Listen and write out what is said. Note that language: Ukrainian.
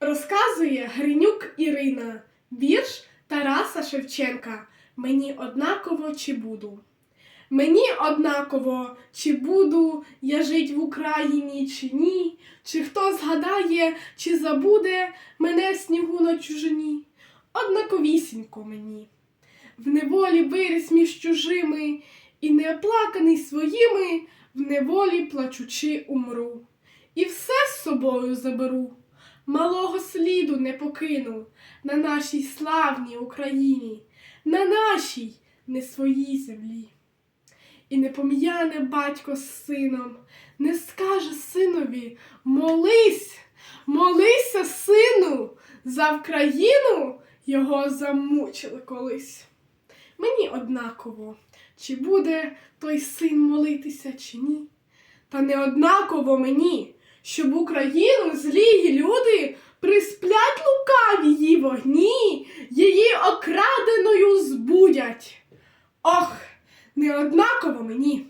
Розказує Гринюк Ірина, вірш Тараса Шевченка. Мені однаково чи буду. Мені однаково, чи буду я жить в Україні, чи ні, чи хто згадає, чи забуде мене снігу на чужині. Однаковісінько мені. В неволі виріс між чужими, і не оплаканий своїми, в неволі плачучи умру. І все з собою заберу малого сліду не покину на нашій славній Україні, на нашій не своїй землі. І не пом'яне батько з сином, не скаже синові молись, молися, сину, за Вкраїну його замучили колись. Мені однаково, чи буде той син молитися, чи ні. Та не однаково мені, щоб Україну злії окраденою збудять. Ох, не однаково мені.